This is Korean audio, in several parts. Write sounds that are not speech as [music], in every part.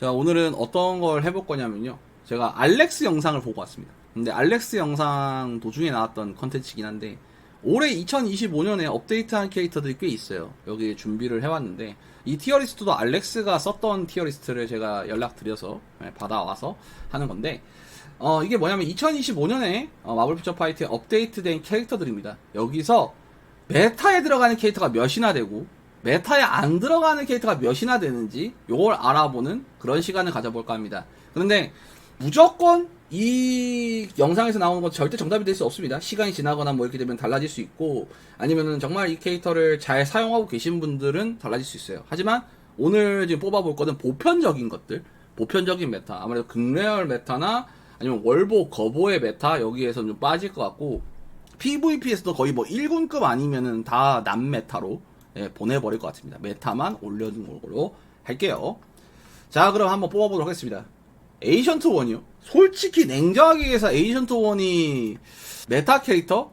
자, 오늘은 어떤 걸 해볼 거냐면요. 제가 알렉스 영상을 보고 왔습니다. 근데 알렉스 영상 도중에 나왔던 컨텐츠이긴 한데, 올해 2025년에 업데이트한 캐릭터들이 꽤 있어요. 여기 준비를 해왔는데, 이 티어리스트도 알렉스가 썼던 티어리스트를 제가 연락드려서 네, 받아와서 하는 건데, 어, 이게 뭐냐면 2025년에 마블 퓨처 파이트에 업데이트된 캐릭터들입니다. 여기서 메타에 들어가는 캐릭터가 몇이나 되고 메타에 안 들어가는 캐릭터가 몇이나 되는지 요걸 알아보는 그런 시간을 가져볼까 합니다. 그런데 무조건 이 영상에서 나오는 건 절대 정답이 될 수 없습니다. 시간이 지나거나 뭐 이렇게 되면 달라질 수 있고 아니면은 정말 이 캐릭터를 잘 사용하고 계신 분들은 달라질 수 있어요. 하지만 오늘 지금 뽑아볼 거는 보편적인 것들, 보편적인 메타, 아무래도 극레얼 메타나 아니면 월보, 거보의 메타 여기에서 좀 빠질 것 같고 PVP에서도 거의 뭐 1군급 아니면은 다 남메타로 예, 보내버릴 것 같습니다. 메타만 올려준 걸로 할게요. 자, 그럼 한번 뽑아보도록 하겠습니다. 에이션트 1이요? 솔직히 냉정하게 얘기해서 에이션트 1이 메타 캐릭터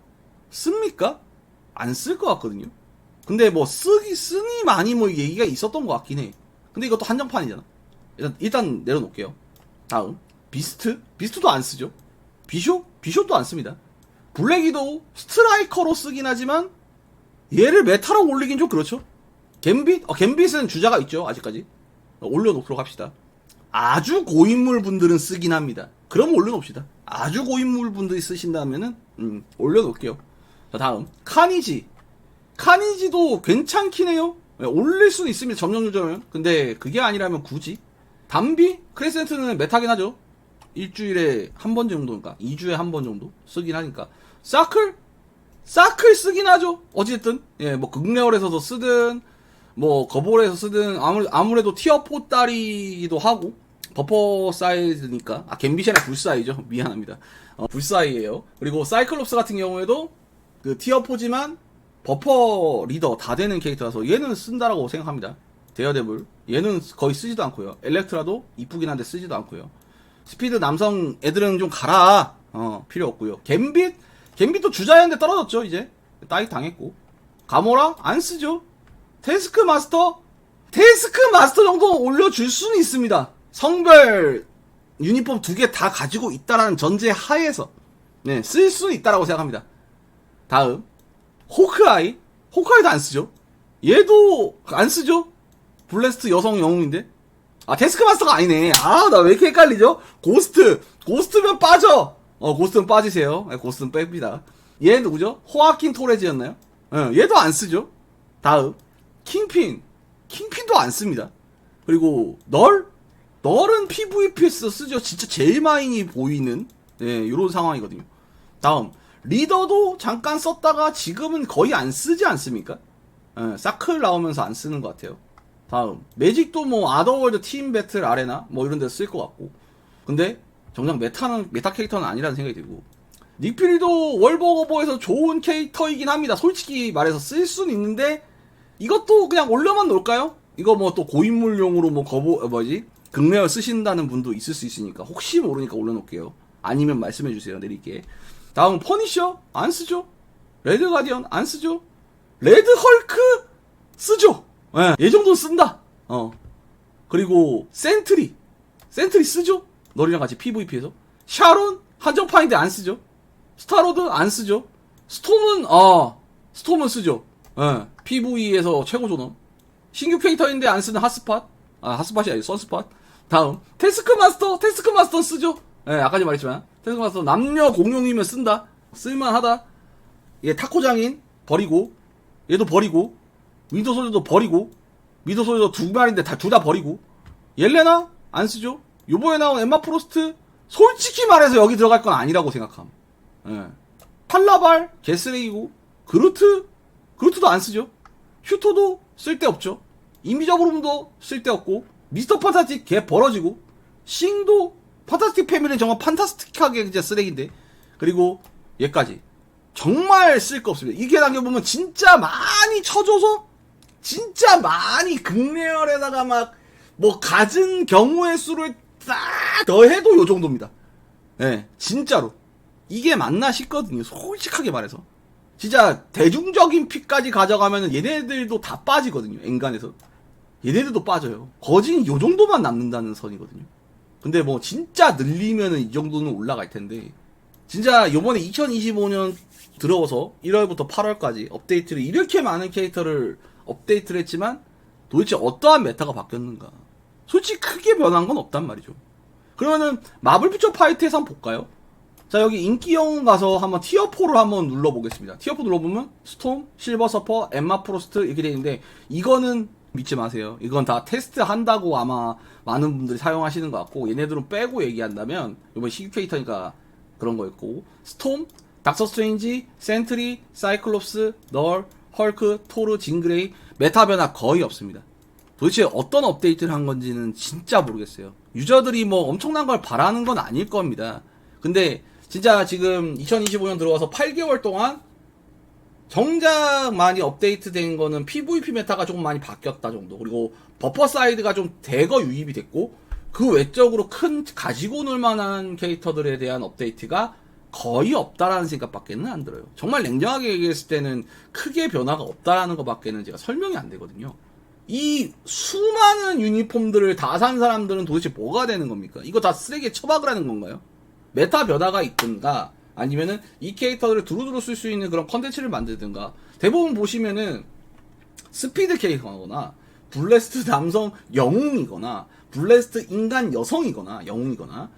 씁니까? 안 쓸 것 같거든요. 근데 뭐 쓰기 쓰니 많이 뭐 얘기가 있었던 것 같긴 해. 근데 이것도 한정판이잖아. 일단 일단 내려놓을게요. 다음 비스트 비스트도 안 쓰죠. 비쇼 비쇼도 안 씁니다. 블랙이도 스트라이커로 쓰긴 하지만 얘를 메타로 올리긴 좀 그렇죠. 갬빗 어, 갬빗은 주자가 있죠 아직까지 어, 올려놓도록 합시다. 아주 고인물 분들은 쓰긴 합니다. 그럼 올려놓읍시다. 아주 고인물 분들이 쓰신다면은 음, 올려놓을게요. 자 다음 카니지 카니지도 괜찮긴 해요. 네, 올릴 수는 있습니다. 점령 조절은. 근데 그게 아니라면 굳이 담비 크레센트는 메타긴 하죠. 일주일에 한 번 정도니까 2주에 한 번 정도 쓰긴 하니까 사클 사클 쓰긴 하죠. 어쨌든 예, 뭐 극레얼에서도 쓰든 뭐 거볼에서 쓰든 아무 아무래도 티어 4 딸이기도 하고 버퍼 사이즈니까 아 갬빗이나 불사이죠. [laughs] 미안합니다. 어, 불사이예요. 그리고 사이클롭스 같은 경우에도 그 티어 4지만 버퍼 리더 다 되는 캐릭터라서 얘는 쓴다라고 생각합니다. 데어데블 얘는 거의 쓰지도 않고요. 엘렉트라도 이쁘긴 한데 쓰지도 않고요. 스피드 남성 애들은 좀 가라. 어, 필요 없고요. 갬빗 갬빗도 주자였는데 떨어졌죠, 이제. 따위 당했고. 가모라 안 쓰죠. 테스크 마스터 테스크 마스터 정도 올려줄 수는 있습니다. 성별 유니폼 두 개 다 가지고 있다라는 전제 하에서 네, 쓸 수 있다라고 생각합니다. 다음 호크아이 호크아이도 안 쓰죠. 얘도 안 쓰죠. 블레스트 여성 영웅인데 아 데스크 마스터가 아니네. 아 나 왜 이렇게 헷갈리죠? 고스트 고스트면 빠져. 어 고스트는 빠지세요. 네, 고스트는 뺍니다. 얘 누구죠? 호아킨 토레즈였나요? 예, 얘도 안 쓰죠. 다음 킹핀 킹핀도 안 씁니다. 그리고 널 널은 PVP에서 쓰죠. 진짜 제일 마인이 보이는 예, 이런 상황이거든요. 다음 리더도 잠깐 썼다가 지금은 거의 안 쓰지 않습니까? 예, 사클 나오면서 안 쓰는 것 같아요. 다음 매직도 뭐 아더월드 팀 배틀 아레나 뭐 이런 데 쓸 것 같고 근데 정작 메타는 메타 캐릭터는 아니라는 생각이 들고. 닉퓨리도 월버거버에서 좋은 캐릭터이긴 합니다. 솔직히 말해서 쓸 수는 있는데 이것도 그냥 올려만 놓을까요? 이거 뭐 또 고인물용으로 뭐 거보 어, 뭐지? 극레어 쓰신다는 분도 있을 수 있으니까 혹시 모르니까 올려놓을게요. 아니면 말씀해 주세요 내릴게. 다음 퍼니셔? 안 쓰죠? 레드 가디언? 안 쓰죠? 레드 헐크? 쓰죠! 예, 얘 정도 쓴다. 어. 그리고 센트리. 센트리 쓰죠? 너리랑 같이 PVP에서. 샤론 한정판인데 안 쓰죠? 스타로드 안 쓰죠? 스톰은 아 스톰은 쓰죠. 예. PV에서 최고 존엄. 신규 캐릭터인데 안 쓰는 핫스팟. 아 핫스팟이 아니고 선스팟. 다음 테스크 마스터 테스크 마스터 쓰죠? 예, 아까 전에 말했지만 테스크 마스터 남녀 공용이면 쓴다. 쓸만하다. 얘 타코 장인 버리고 얘도 버리고 윈터 소저도 버리고 미더 소저 두 마리인데 다 둘 다 버리고 옐레나 안 쓰죠. 요번에 나온 엠마 프로스트 솔직히 말해서 여기 들어갈 건 아니라고 생각함. 예. 팔라발 개쓰레기고 그루트 그루트도 안 쓰죠. 휴토도 쓸데없죠. 인비저브룸도 쓸데없고 미스터 판타스틱 개 벌어지고 싱도 판타스틱 패밀리는 정말 판타스틱하게 진짜 쓰레기인데 그리고 얘까지 정말 쓸 거 없습니다. 이게 당겨보면 진짜 많이 쳐줘서 진짜 많이 극레얼에다가 막뭐 갖은 경우의 수를 딱 더해도 요 정도입니다. 예, 진짜로 이게 맞나 싶거든요. 솔직하게 말해서 진짜 대중적인 픽까지 가져가면 얘네들도 다 빠지거든요. 엔간에서 얘네들도 빠져요. 거진 요 정도만 남는다는 선이거든요. 근데 뭐 진짜 늘리면은 이 정도는 올라갈 텐데 진짜 요번에 2025년 들어서 1월부터 8월까지 업데이트를 이렇게 많은 캐릭터를 업데이트를 했지만 도대체 어떠한 메타가 바뀌었는가? 솔직히 크게 변한 건 없단 말이죠. 그러면은 마블 퓨처 파이트에서 한번 볼까요? 자 여기 인기 영웅 가서 한번 티어 4를 한번 눌러보겠습니다. 티어 4 눌러보면 스톰, 실버 서퍼, 엠마 프로스트 이렇게 되어 있는데 이거는 믿지 마세요. 이건 다 테스트 한다고 아마 많은 분들이 사용하시는 것 같고 얘네들은 빼고 얘기한다면 이번 신규 캐릭터니까 그런 거였고 스톰, 닥터 스트레인지, 센트리, 사이클롭스, 널, 헐크, 토르, 징그레이 메타 변화 거의 없습니다. 도대체 어떤 업데이트를 한 건지는 진짜 모르겠어요. 유저들이 뭐 엄청난 걸 바라는 건 아닐 겁니다. 근데 진짜 지금 2025년 들어와서 8개월 동안 정작 많이 업데이트 된 거는 PVP 메타가 조금 많이 바뀌었다 정도. 그리고 버퍼 사이드가 좀 대거 유입이 됐고 그 외적으로 큰 가지고 놀 만한 캐릭터들에 대한 업데이트가 거의 없다라는 생각밖에는 안 들어요. 정말 냉정하게 얘기했을 때는 크게 변화가 없다라는 것밖에는 제가 설명이 안 되거든요. 이 수많은 유니폼들을 다 산 사람들은 도대체 뭐가 되는 겁니까? 이거 다 쓰레기에 처박을 하는 건가요? 메타 변화가 있든가 아니면은 이 캐릭터들을 두루두루 쓸 수 있는 그런 컨텐츠를 만들든가 대부분 보시면은 스피드 캐릭터거나 블레스트 남성 영웅이거나 블레스트 인간 여성이거나 영웅이거나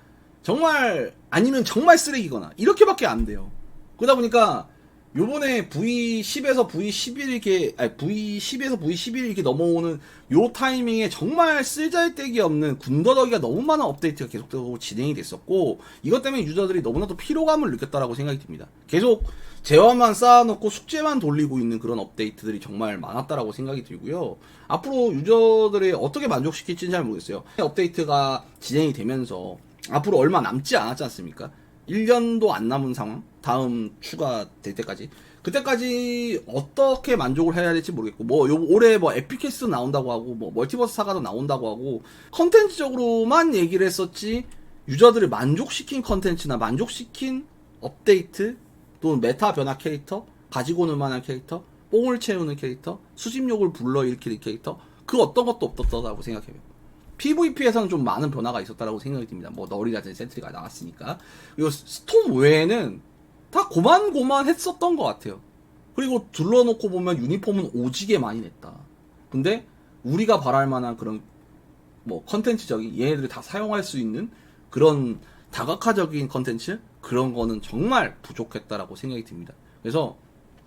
정말 아니면 정말 쓰레기거나 이렇게밖에 안 돼요. 그러다 보니까 요번에 V10에서 V11 이렇게 아니 V10에서 V11 이렇게 넘어오는 요 타이밍에 정말 쓸잘데기 없는 군더더기가 너무 많은 업데이트가 계속되고 진행이 됐었고 이것 때문에 유저들이 너무나도 피로감을 느꼈다라고 생각이 듭니다. 계속 재화만 쌓아놓고 숙제만 돌리고 있는 그런 업데이트들이 정말 많았다라고 생각이 들고요. 앞으로 유저들이 어떻게 만족시킬지는 잘 모르겠어요. 업데이트가 진행이 되면서 앞으로 얼마 남지 않았지 않습니까? 1년도 안 남은 상황? 다음 추가 될 때까지? 그때까지 어떻게 만족을 해야 될지 모르겠고 뭐 요, 올해 뭐 에피캐스 나온다고 하고 뭐 멀티버스 사가도 나온다고 하고 컨텐츠적으로만 얘기를 했었지 유저들을 만족시킨 컨텐츠나 만족시킨 업데이트 또는 메타 변화 캐릭터 가지고 오는 만한 캐릭터 뽕을 채우는 캐릭터 수집욕을 불러일으키는 캐릭터 그 어떤 것도 없었다고 생각해요 PVP에서는 좀 많은 변화가 있었다라고 생각이 듭니다. 뭐 널이라든지 센트리가 나왔으니까. 그리고 스톰 외에는 다 고만고만 했었던 것 같아요. 그리고 둘러놓고 보면 유니폼은 오지게 많이 냈다. 근데 우리가 바랄 만한 그런 뭐 컨텐츠적인 얘네들이 다 사용할 수 있는 그런 다각화적인 컨텐츠 그런 거는 정말 부족했다라고 생각이 듭니다. 그래서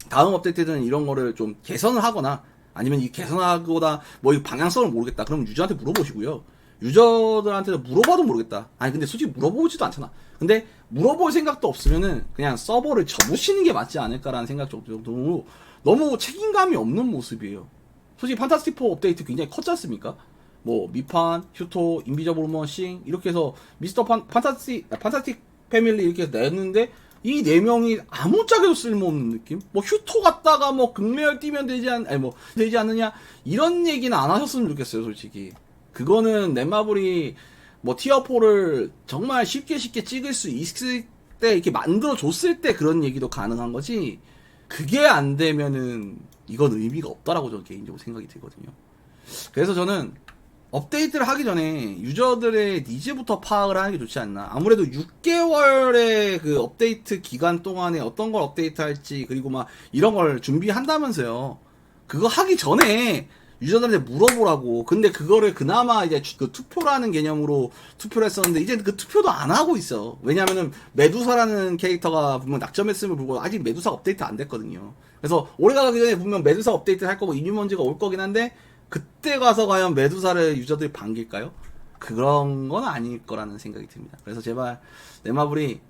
다음 업데이트 때는 이런 거를 좀 개선을 하거나 아니면 이 개선하거나 뭐 이 방향성을 모르겠다. 그럼 유저한테 물어보시고요. 유저들한테 물어봐도 모르겠다. 아니 근데 솔직히 물어보지도 않잖아. 근데 물어볼 생각도 없으면은 그냥 서버를 접으시는 게 맞지 않을까라는 생각 정도로 너무 책임감이 없는 모습이에요. 솔직히 판타스틱 4 업데이트 굉장히 컸지 않습니까? 뭐 미판, 휴토, 인비저블 우먼, 싱 이렇게 해서 미스터 판, 판타스틱 아, 판타스틱 패밀리 이렇게 해서 냈는데 이 네 명이 아무짝에도 쓸모없는 느낌? 뭐 휴토 갔다가 뭐 극레얼 뛰면 되지 않 아니 뭐 되지 않느냐 이런 얘기는 안 하셨으면 좋겠어요, 솔직히. 그거는 넷마블이 뭐 티어 4를 정말 쉽게 쉽게 찍을 수 있을 때 이렇게 만들어 줬을 때 그런 얘기도 가능한 거지. 그게 안 되면은 이건 의미가 없다라고 저는 개인적으로 생각이 들거든요. 그래서 저는 업데이트를 하기 전에 유저들의 니즈부터 파악을 하는 게 좋지 않나. 아무래도 6개월의 그 업데이트 기간 동안에 어떤 걸 업데이트 할지, 그리고 막 이런 걸 준비한다면서요. 그거 하기 전에 유저들한테 물어보라고. 근데 그거를 그나마 이제 그 투표라는 개념으로 투표를 했었는데, 이제 그 투표도 안 하고 있어. 왜냐면은 메두사라는 캐릭터가 분명 낙점했음을 불구하고 아직 메두사 업데이트 안 됐거든요. 그래서 올해가 가기 전에 분명 메두사 업데이트 할 거고 이뉴먼지가 올 거긴 한데, 그때 가서 과연 메두사를 유저들이 반길까요? 그런 건 아닐 거라는 생각이 듭니다. 그래서 제발 네마블이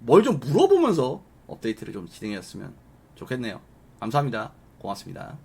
뭘 좀 물어보면서 업데이트를 좀 진행했으면 좋겠네요. 감사합니다. 고맙습니다.